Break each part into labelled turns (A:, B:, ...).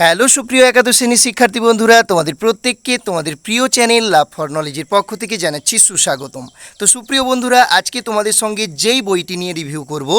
A: Hello সুপ্রিয় একাদশ শ্রেণির শিক্ষার্থী বন্ধুরা, তোমাদের প্রত্যেককে তোমাদের প্রিয় চ্যানেল লাভ ফর নলেজের পক্ষ থেকে জানাচ্ছি সুস্বাগতম। তো সুপ্রিয় বন্ধুরা, আজকে তোমাদের সঙ্গে যেই বইটি নিয়ে রিভিউ করব,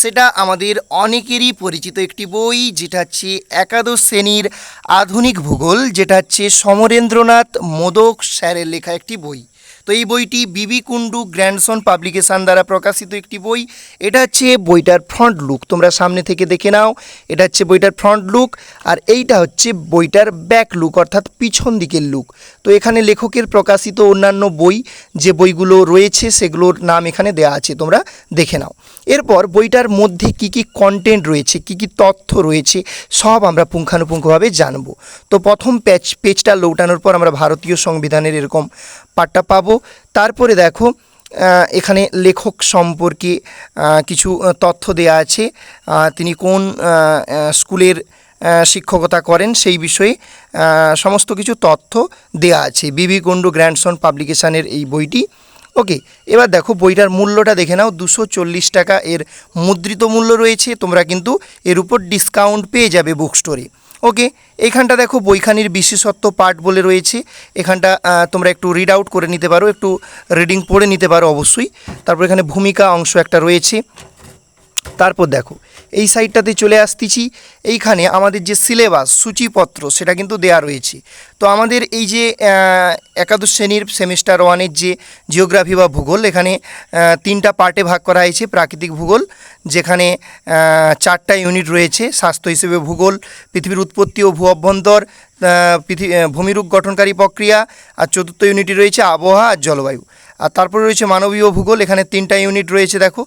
A: সেটা আমাদের অনেকেরই পরিচিত একটি বই, যেটা হচ্ছে একাদশ শ্রেণির আধুনিক ভূগোল, যেটা হচ্ছে সমরেন্দ্রনাথ মোদক স্যারের লেখা একটি বই। তো এই বইটি বিবি কুন্ডু গ্র্যান্ডসন পাবলিকেশন দ্বারা প্রকাশিত একটি বই। এটা হচ্ছে বইটার ফ্রন্ট লুক। তোমরা সামনে থেকে দেখে নাও, এটা হচ্ছে বইটার ফ্রন্ট লুক আর এইটা হচ্ছে বইটার ব্যাক লুক অর্থাৎ পিছন দিকের লুক। তো এখানে লেখকের প্রকাশিত অন্যান্য বই, যে বইগুলো রয়েছে সেগুলোর নাম এখানে দেওয়া আছে, তোমরা দেখে নাও। এরপর বইটার মধ্যে কি কি কন্টেন্ট রয়েছে, কি কি তথ্য রয়েছে, সব আমরা পুঙ্খানুপুঙ্খভাবে জানব। তো প্রথম পেজ পেজটা লৌটানোর পর আমরা ভারতীয় সংবিধানের এরকম পাঠটা পাবো। তারপরে দেখো এখানে লেখক সম্পর্কে কিছু তথ্য দেয়া আছে তিনি কোন স্কুলের শিক্ষকতা করেন সেই বিষয়ে সমস্ত কিছু তথ্য দেয়া আছে। বিবি কুন্ডু গ্র্যান্ডসন পাবলিকেশনের এই বইটি। ওকে এবার দেখো, বইটার মূল্যটা দেখে নাও, দুশো টাকা। এর মুদ্রিত মূল্য রয়েছে, তোমরা কিন্তু এর উপর ডিসকাউন্ট পেয়ে যাবে বুক স্টোরে ওকে এখানটা দেখো বইখানির বিশেষত্ব পার্ট বলে রয়েছে। এখানটা তোমরা একটু রিড আউট করে নিতে পারো, একটু রিডিং পড়ে নিতে পারো অবশ্যই। তারপর এখানে ভূমিকা অংশ একটা রয়েছে। তারপর দেখো, এই সাইডটাতে চলে আসতেছি। এইখানে আমাদের যে সিলেবাস সূচিপত্র, সেটা কিন্তু দেয়া রয়েছে। তো আমাদের এই যে একাদশ শ্রেণির সেমিস্টার ওয়ানের যে জিওগ্রাফি বা ভূগোল, এখানে তিনটা পার্টে ভাগ করা হয়েছে, প্রাকৃতিক ভূগোল, যেখানে চারটা ইউনিট রয়েছে, স্বাস্থ্য হিসেবে ভূগোল, পৃথিবীর উৎপত্তি ও ভূ অভ্যন্তর পৃথিবী ভূমিরূপ গঠনকারী প্রক্রিয়া, আর চতুর্থ ইউনিটটি রয়েছে আবহাওয়া আর জলবায়ু। আর তারপরে রয়েছে মানবীয় ভূগোল, এখানে তিনটা ইউনিট রয়েছে দেখো।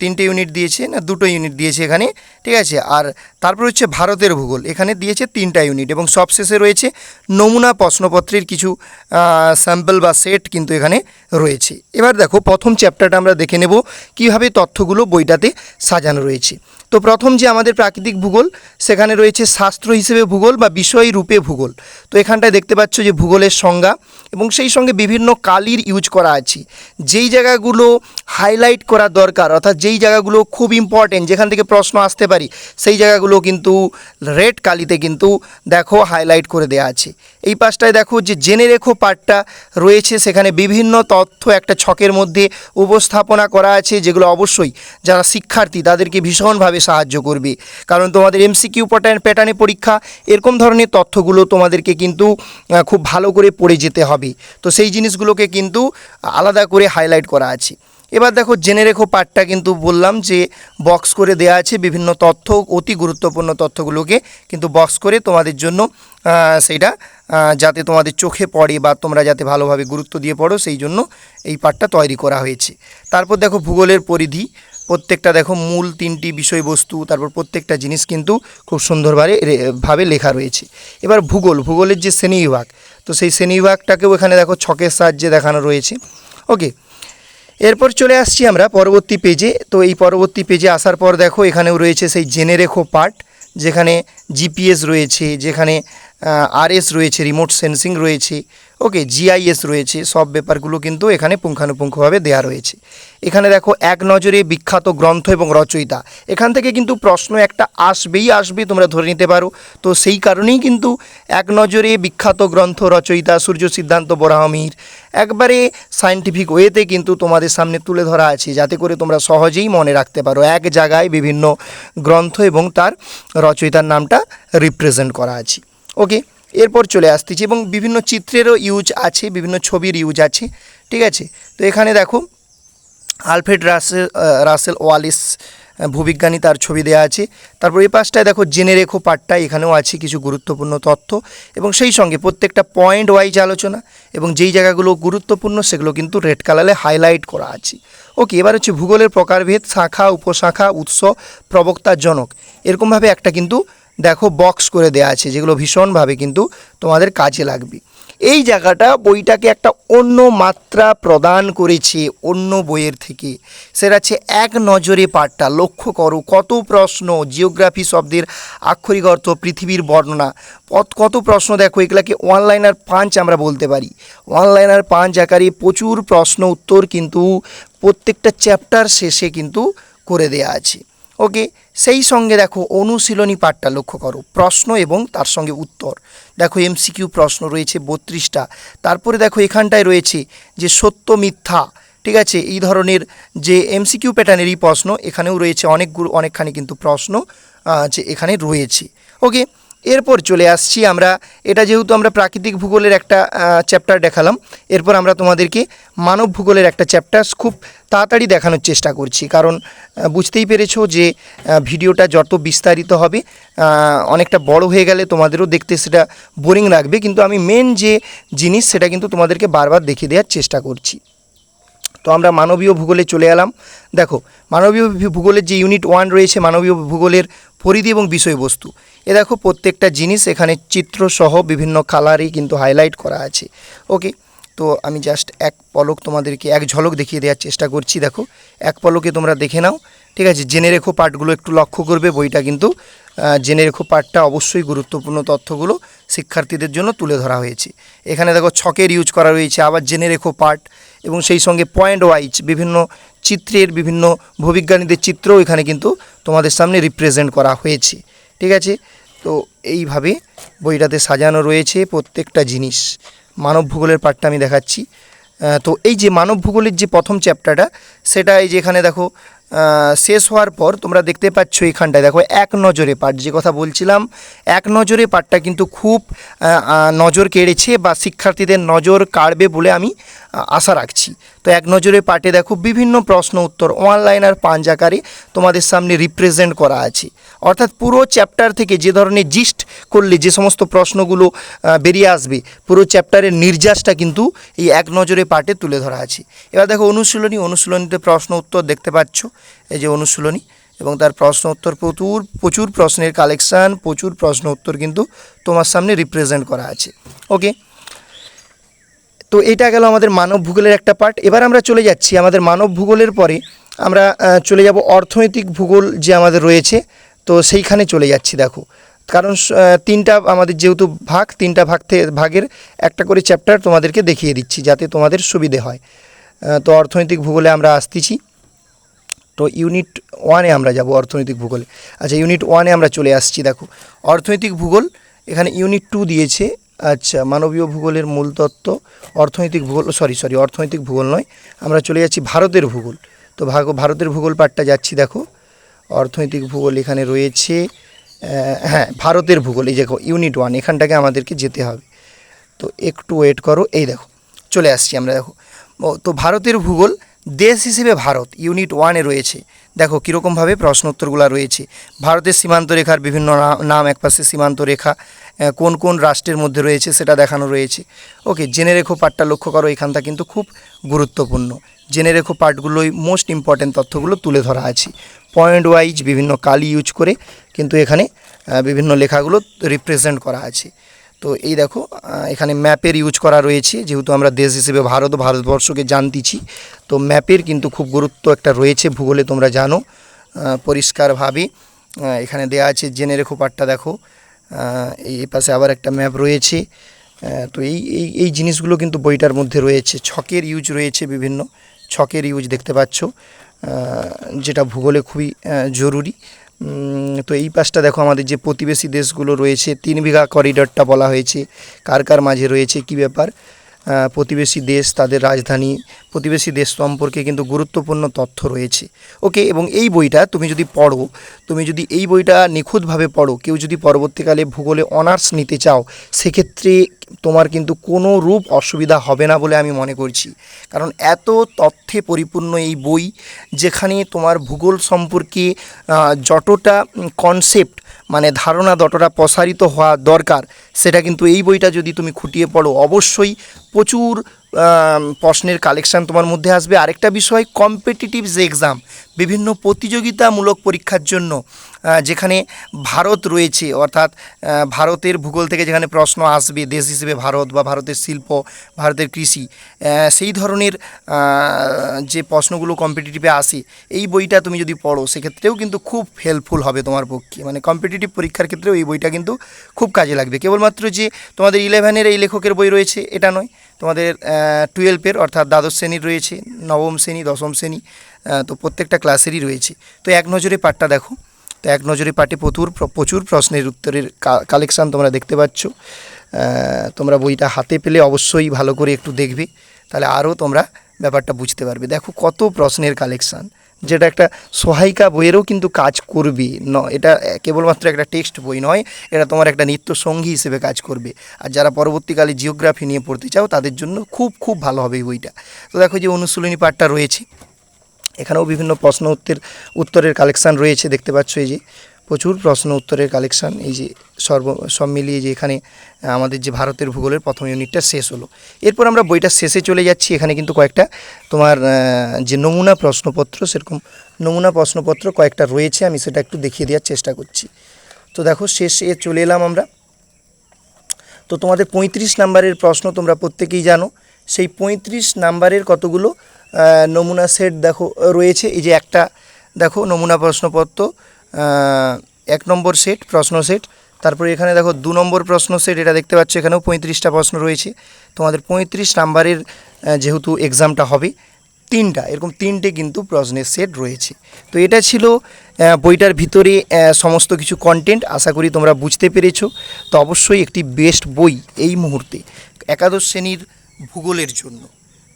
A: তিনটে ইউনিট দিয়েছে, না, দুটো ইউনিট দিয়েছে এখানে, ঠিক আছে? আর তারপর হচ্ছে ভারতের ভূগোল, এখানে দিয়েছে তিনটা ইউনিট এবং সবশেষে রয়েছে নমুনা প্রশ্নপত্রের কিছু স্যাম্পল বা সেট কিন্তু এখানে রয়েছে। এবার দেখো, প্রথম চ্যাপ্টারটা আমরা দেখে নেব কীভাবে তথ্যগুলো বইটাতে সাজানো রয়েছে। তো প্রথম যে আমাদের প্রাকৃতিক ভূগোল, সেখানে রয়েছে শাস্ত্র হিসেবে ভূগোল বা বিষয় রূপে ভূগোল। তো এখানটায় দেখতে পাচ্ছ যে ভূগোলের সংজ্ঞা এবং সেই সঙ্গে বিভিন্ন কালির ইউজ করা আছে। যেই জায়গাগুলো হাইলাইট করা দরকার, অর্থাৎ যেই জায়গাগুলো খুব ইম্পর্টেন্ট যেখান থেকে প্রশ্ন আসতে পারি, সেই জায়গাগুলো কিন্তু রেড কালিতে কিন্তু দেখো হাইলাইট করে দেওয়া আছে। এই পাশটায় দেখো যে জেনে রেখো পার্টটা রয়েছে, সেখানে বিভিন্ন তথ্য একটা ছকের মধ্যে উপস্থাপনা করা আছে, যেগুলো অবশ্যই যারা শিক্ষার্থী তাদেরকে ভীষণভাবে সাহায্য করবে। কারণ তোমাদের এমসিকিউ প্যাটার্ন প্যাটার্নে পরীক্ষা, এরকম ধরনের তথ্যগুলো তোমাদেরকে কিন্তু খুব ভালো করে পড়ে যেতে হবে। তো সেই জিনিসগুলোকে কিন্তু আলাদা করে হাইলাইট করা আছে। এবার দেখো, জেনে রেখো পার্টটা কিন্তু বললাম যে বক্স করে দেয়া আছে বিভিন্ন তথ্য, অতি গুরুত্বপূর্ণ তথ্যগুলোকে কিন্তু বক্স করে তোমাদের জন্য সেইটা যাতে তোমাদের চোখে পড়ে বা তোমরা যাতে ভালোভাবে গুরুত্ব দিয়ে পড়ো, সেই জন্য এই পার্টটা তৈরি করা হয়েছে। তারপর দেখো, ভূগোলের পরিধি, প্রত্যেকটা দেখো, মূল তিনটি বিষয়বস্তু, তারপর প্রত্যেকটা জিনিস কিন্তু খুব সুন্দরভাবে ভাবে লেখা রয়েছে। এবার ভূগোল, ভূগোলের যে শ্রেণীবিভাগ তো সেই শ্রেণীবিভাগটাকেও এখানে দেখো ছকের সাহায্যে দেখানো রয়েছে। ওকে এরপর চলে আসছি আমরা পরবর্তী পেজে তো এই পরবর্তী পেজে আসার পর দেখো এখানেও রয়েছে সেই জেনে রেখো পার্ট যেখানে জিপিএস রয়েছে, যেখানে আরএস রয়েছে রিমোট সেন্সিং রয়েছে। ওকে জিআইএস রয়েছে, সব ব্যাপারগুলো কিন্তু এখানে পুঙ্খানুপুঙ্খভাবে দেওয়া রয়েছে। এখানে দেখো, এক নজরে বিখ্যাত গ্রন্থ এবং রচয়িতা। এখান থেকে কিন্তু প্রশ্ন একটা আসবেই আসবে, তোমরা ধরে নিতে পারো। তো সেই কারণেই কিন্তু এক নজরে বিখ্যাত গ্রন্থ, রচয়িতা সূর্য সিদ্ধান্ত বরাহমির একবারে সায়েন্টিফিক ওয়েতে কিন্তু তোমাদের সামনে তুলে ধরা আছে, যাতে করে তোমরা সহজেই মনে রাখতে পারো। এক জায়গায় বিভিন্ন গ্রন্থ এবং তার রচয়িতার নামটা রিপ্রেজেন্ট করা আছে। ওকে এরপর চলে আসতেছি এবং বিভিন্ন চিত্রেরও ইউজ আছে, বিভিন্ন ছবির ইউজ আছে, ঠিক আছে? তো এখানে দেখো, আলফ্রেড রাসেল রাসেল ওয়ালিস ভূবিজ্ঞানী তার ছবি দেওয়া আছে। তারপর এই পাশটায় দেখো, জেনে রেখো পার্টটা, এখানেও আছে কিছু গুরুত্বপূর্ণ তথ্য। এবং সেই সঙ্গে প্রত্যেকটা পয়েন্ট ওয়াইজ আলোচনা এবং যেই জায়গাগুলো গুরুত্বপূর্ণ সেগুলো কিন্তু রেড কালারে হাইলাইট করা আছে। ওকে এবার হচ্ছে ভূগোলের প্রকারভেদ, শাখা, উপশাখা, উৎস প্রবক্তা জনক এরকমভাবে একটা কিন্তু দেখো বক্স করে দেওয়া আছে, যেগুলো ভীষণভাবে কিন্তু তোমাদের কাজে লাগবে। এই জায়গাটা বইটাকে একটা অন্য মাত্রা প্রদান করেছে অন্য বইয়ের থেকে। সেটা হচ্ছে এক নজরে পাঠটা, লক্ষ্য করো কত প্রশ্ন জিওগ্রাফি শব্দের আক্ষরিক অর্থ, পৃথিবীর বর্ণনা। কত প্রশ্ন দেখো, এগুলাকে অনলাইনার পাঞ্চ আমরা বলতে পারি। অনলাইনার পাঞ্চ আকারে প্রচুর প্রশ্ন উত্তর কিন্তু প্রত্যেকটা চ্যাপ্টার শেষে কিন্তু করে দেয়া আছে। ওকে, সেই সঙ্গে দেখো অনুশীলনী পাঠটা লক্ষ্য করো, প্রশ্ন এবং তার সঙ্গে উত্তর। দেখো এমসিকিউ প্রশ্ন রয়েছে বত্রিশটা। তারপরে দেখো এখানটায় রয়েছে যে সত্য মিথ্যা, ঠিক আছে? এই ধরনের যে এমসিকিউ প্যাটার্নেরই প্রশ্ন, এখানেও রয়েছে অনেকগুলো, অনেকখানি কিন্তু প্রশ্ন যে এখানে রয়েছে। ওকে এরপর চলে আসছি আমরা, এটা যেহেতু আমরা প্রাকৃতিক ভূগোলের একটা চ্যাপ্টার দেখালাম, এরপর আমরা তোমাদেরকে মানব ভূগোলের একটা চ্যাপ্টার খুব তাড়াতাড়ি দেখানোর চেষ্টা করছি। কারণ বুঝতেই পেরেছ যে ভিডিওটা যত বিস্তারিত হবে অনেকটা বড় হয়ে গেলে তোমাদেরও দেখতে সেটা বোরিং লাগবে, কিন্তু আমি মেন যে জিনিস সেটা কিন্তু তোমাদেরকে বারবার দেখিয়ে দেওয়ার চেষ্টা করছি। তো আমরা মানবীয় ভূগোলে চলে এলাম। দেখো, মানবীয় ভূগোলের যে ইউনিট ওয়ান রয়েছে, মানবীয় ভূগোলের পরিধি এবং বিষয়বস্তু। এ দেখো প্রত্যেকটা জিনিস এখানে চিত্রসহ বিভিন্ন কালারই কিন্তু হাইলাইট করা আছে। ওকে তো আমি জাস্ট এক পলক তোমাদেরকে, এক ঝলক দেখিয়ে দেওয়ার চেষ্টা করছি, দেখো। এক পলকে তোমরা দেখে নাও, ঠিক আছে? জেনে রেখো পাঠগুলো, একটু লক্ষ্য করবে বইটা কিন্তু। জেনে রেখো পাঠটা অবশ্যই গুরুত্বপূর্ণ তথ্যগুলো শিক্ষার্থীদের জন্য তুলে ধরা হয়েছে। এখানে দেখো ছকের ইউজ করা রয়েছে, আবার জেনে রেখো পাঠ এবং সেই সঙ্গে পয়েন্ট ওয়াইজ বিভিন্ন চিত্রের বিভিন্ন ভূবিজ্ঞানীদের চিত্রও এখানে কিন্তু তোমাদের সামনে রিপ্রেজেন্ট করা হয়েছে। ঠিক আছে? তো এইভাবে বইটাতে সাজানো রয়েছে প্রত্যেকটা জিনিস। মানব ভূগোলের পাঠটা আমি দেখাচ্ছি। তো এই যে মানব ভূগোলের যে প্রথম চ্যাপ্টারটা সেটা এই যে এখানে দেখো শেষ হওয়ার পর তোমরা দেখতে পাচ্ছ এখানটায়। দেখো, এক নজরে পাঠ, যে কথা বলছিলাম, এক নজরে পাঠটা কিন্তু খুব নজর কেড়েছে বা শিক্ষার্থীদের নজর কাড়বে বলে আমি আশা রাখছি। তো এক নজরে পাঠে দেখো, বিভিন্ন প্রশ্ন উত্তর অনলাইন আর পাঞ্জ আকারে তোমাদের সামনে রিপ্রেজেন্ট করা আছে। অর্থাৎ পুরো চ্যাপ্টার থেকে যে ধরনের জিস্ট করলে, যে সমস্ত প্রশ্নগুলো বেরিয়ে আসবে, পুরো চ্যাপ্টারের নির্যাসটা কিন্তু এই এক নজরে পাঠে তুলে ধরা আছে। এবার দেখো, অনুশীলনী, অনুশীলনীতে প্রশ্ন উত্তর দেখতে পাচ্ছ। এই যে অনুশীলনী এবং তার প্রশ্ন উত্তর প্রচুর প্রচুর প্রশ্নের কালেকশান, প্রচুর প্রশ্ন উত্তর কিন্তু তোমার সামনে রিপ্রেজেন্ট করা আছে। ওকে তো এটা গেল আমাদের মানব ভূগোলের একটা পার্ট এবার আমরা চলে যাচ্ছি আমাদের মানব ভূগোলের পরে। আমরা চলে যাব অর্থনৈতিক ভূগোল যে আমাদের রয়েছে। তো সেইখানে চলে যাচ্ছি, দেখো। কারণ তিনটা আমাদের যেহেতু ভাগ, তিনটা ভাগ ভাগের একটা করে চ্যাপ্টার তোমাদেরকে দেখিয়ে দিচ্ছি যাতে তোমাদের সুবিধে হয়। তো অর্থনৈতিক ভূগোলে আমরা আসতেছি। তো ইউনিট ওয়ানে আমরা যাব অর্থনৈতিক ভূগোলে। আচ্ছা ইউনিট ওয়ানে আমরা চলে আসছি, দেখো। অর্থনৈতিক ভূগোল, এখানে ইউনিট টু দিয়েছে। আচ্ছা মানবীয় ভূগোলের মূল তত্ত্ব, অর্থনৈতিক ভূগোল সরি সরি অর্থনৈতিক ভূগোল নয়। আমরা চলে যাচ্ছি ভারতের ভূগোল। তো ভাগ, ভারতের ভূগোল পাঠটা যাচ্ছি, দেখো। অর্থনৈতিক ভূগোল এখানে রয়েছে হ্যাঁ ভারতের ভূগোল, এই দেখো ইউনিট ওয়ান এখানটাকে আমাদেরকে যেতে হবে। তো একটু ওয়েট করো, এই দেখো, চলে আসছি আমরা, দেখো। তো ভারতের ভূগোল দেশ হিসেবে ভারত ইউনিট ওয়ানে রয়েছে। দেখো, কীরকমভাবে প্রশ্নোত্তরগুলো রয়েছে। ভারতের সীমান্ত রেখার বিভিন্ন নাম একপাশে সীমান্ত রেখা কোন কোন রাষ্ট্রের মধ্যে রয়েছে সেটা দেখানো রয়েছে। ওকে, জেনে রেখো পাঠটা লক্ষ্য করো, এখানটা কিন্তু খুব গুরুত্বপূর্ণ। জেনে রেখো পাঠগুলোই মোস্ট ইম্পর্ট্যান্ট তথ্যগুলো তুলে ধরা আছে। পয়েন্ট ওয়াইজ বিভিন্ন কালি ইউজ করে কিন্তু এখানে বিভিন্ন লেখাগুলো রিপ্রেজেন্ট করা আছে। তো এই দেখো এখানে ম্যাপের ইউজ করা রয়েছে, যেহেতু আমরা দেশ হিসেবে ভারত ভারতবর্ষকে জানতেছি, তো ম্যাপের কিন্তু খুব গুরুত্ব একটা রয়েছে, ভূগোলে তোমরা জানো পরিষ্কারভাবে এখানে দেওয়া আছে, জেনে রেখো পাঠটা দেখো এই পাশে আবার একটা ম্যাপ রয়েছে তো এই এই এই জিনিসগুলো কিন্তু বইটার মধ্যে রয়েছে, ছকের ইউজ রয়েছে বিভিন্ন, ছকের ইউজ দেখতে পাচ্ছ যেটা ভূগোলে খুবই জরুরি তো এই পাশটা দেখো আমাদের যে প্রতিবেশী দেশগুলো রয়েছে, তিন বিঘা করিডরটা বলা হয়েছে। কার কার মাঝে রয়েছে, কি ব্যাপার? প্রতিবেশী দেশ, তাদের রাজধানী, প্রতিবেশী দেশ সম্পর্কে কিন্তু গুরুত্বপূর্ণ তথ্য রয়েছে। ওকে, এবং এই বইটা তুমি যদি পড়ো, তুমি যদি এই বইটা নিখুঁতভাবে পড়ো, কেউ যদি পরবর্তীকালে ভূগোলে অনার্স নিতে চাও, সেক্ষেত্রে তোমার কিন্তু কোনো রূপ অসুবিধা হবে না বলে আমি মনে করছি। কারণ এত তথ্যে পরিপূর্ণ এই বই, যেখানে তোমার ভূগোল সম্পর্কে যতটা কনসেপ্ট মানে ধারণা যতটা প্রসারিত হওয়া দরকার, সেটা কিন্তু এই বইটা যদি তুমি খুঁটিয়ে পড়ো, অবশ্যই প্রচুর প্রশ্নের কালেকশান তোমার মধ্যে আসবে। আরেকটা বিষয় কম্পিটিটিভ যে এক্সাম বিভিন্ন প্রতিযোগিতামূলক পরীক্ষার জন্য যেখানে ভারত রয়েছে, অর্থাৎ ভারতের ভূগোল থেকে যেখানে প্রশ্ন আসবে, দেশ হিসেবে ভারত বা ভারতের শিল্প, ভারতের কৃষি সেই ধরনের যে প্রশ্নগুলো কম্পিটিটিভে আসে, এই বইটা তুমি যদি পড়ো, সেক্ষেত্রেও কিন্তু খুব হেল্পফুল হবে তোমার পক্ষে। মানে কম্পিটিটিভ পরীক্ষার ক্ষেত্রেও এই বইটা কিন্তু খুব কাজে লাগবে। কেবলমাত্র যে তোমাদের ইলেভেনের এই লেখকের বই রয়েছে, এটা নয়। তোমাদের টুয়েলভের অর্থাৎ দ্বাদশ শ্রেণির রয়েছে, নবম শ্রেণি, দশম শ্রেণি তো প্রত্যেকটা ক্লাসেরই রয়েছে। তো এক নজরে পাঠটা দেখো। তো এক নজরে পাঠে প্রচুর প্রচুর প্রশ্নের উত্তরের কালেকশান তোমরা দেখতে পাচ্ছ। তোমরা বইটা হাতে পেলে অবশ্যই ভালো করে একটু দেখবে, তাহলে আরও তোমরা ব্যাপারটা বুঝতে পারবে। দেখো কত প্রশ্নের কালেকশান, যেটা একটা সহায়িকা বইয়েরও কিন্তু কাজ করবে, ন, এটা কেবলমাত্র একটা টেক্সট বই নয়, এটা তোমার একটা নিত্য সঙ্গী হিসেবে কাজ করবে। আর যারা পরবর্তীকালে জিওগ্রাফি নিয়ে পড়তে চাও, তাদের জন্য খুব খুব ভালো হবে বইটা। তো দেখো যে অনুশীলনী পাঠটা রয়েছে। এখানেও বিভিন্ন প্রশ্ন উত্তর, উত্তরের কালেকশান রয়েছে, দেখতে পাচ্ছ এই যে, প্রচুর প্রশ্ন উত্তরের কালেকশান এই যে সর্ব, সব মিলিয়ে যে এখানে, আমাদের যে ভারতের ভূগোলের প্রথম ইউনিটটা শেষ হলো। এরপর আমরা বইটা শেষে চলে যাচ্ছি, এখানে কিন্তু কয়েকটা তোমার যে নমুনা প্রশ্নপত্র, সেরকম নমুনা প্রশ্নপত্র কয়েকটা রয়েছে, আমি সেটা একটু দেখিয়ে দেওয়ার চেষ্টা করছি। তো দেখো, শেষে চলে এলাম আমরা। তো তোমাদের পঁয়ত্রিশ নাম্বারের প্রশ্ন তোমরা প্রত্যেকেই জানো। সেই পঁয়ত্রিশ নাম্বারের কতগুলো নমুনা সেট দেখো, রয়েছে। এই যে একটা, দেখো, নমুনা প্রশ্নপত্র এক নম্বর সেট, প্রশ্ন সেট। তারপরে এখানে দেখো, দু নম্বর প্রশ্ন সেট, এটা দেখতে পাচ্ছ এখানেও পঁয়ত্রিশটা প্রশ্ন রয়েছে। তোমাদের পঁয়ত্রিশ নাম্বারের যেহেতু এক্সামটা হবে, তিনটা, এরকম তিনটে কিন্তু প্রশ্নের সেট রয়েছে। তো এটা ছিল বইটার ভিতরে সমস্ত কিছু কন্টেন্ট আশা করি তোমরা বুঝতে পেরেছ। তো অবশ্যই একটি বেস্ট বই এই মুহূর্তে, একাদশ শ্রেণির ভূগোলের জন্য।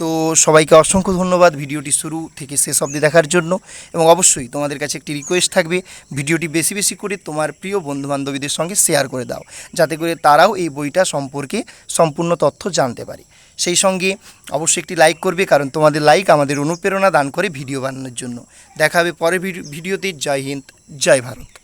A: তো সবাইকে অসংখ্য ধন্যবাদ। ভিডিওটি শুরু থেকে শেষ অবধি দেখার জন্য এবং অবশ্যই তোমাদের কাছে একটি রিকোয়েস্ট থাকবে, ভিডিওটি বেশি বেশি করে তোমার প্রিয় বন্ধুবান্ধবীদের সঙ্গে শেয়ার করে দাও, যাতে করে তারাও এই বইটা সম্পর্কে সম্পূর্ণ তথ্য জানতে পারে। সেই সঙ্গে অবশ্যই একটি লাইক করবে, কারণ তোমাদের লাইক আমাদের অনুপ্রেরণা দান করে ভিডিও বানানোর জন্য। দেখা হবে পরের ভিডিও- ভিডিওতে। জয় হিন্দ, জয় ভারত।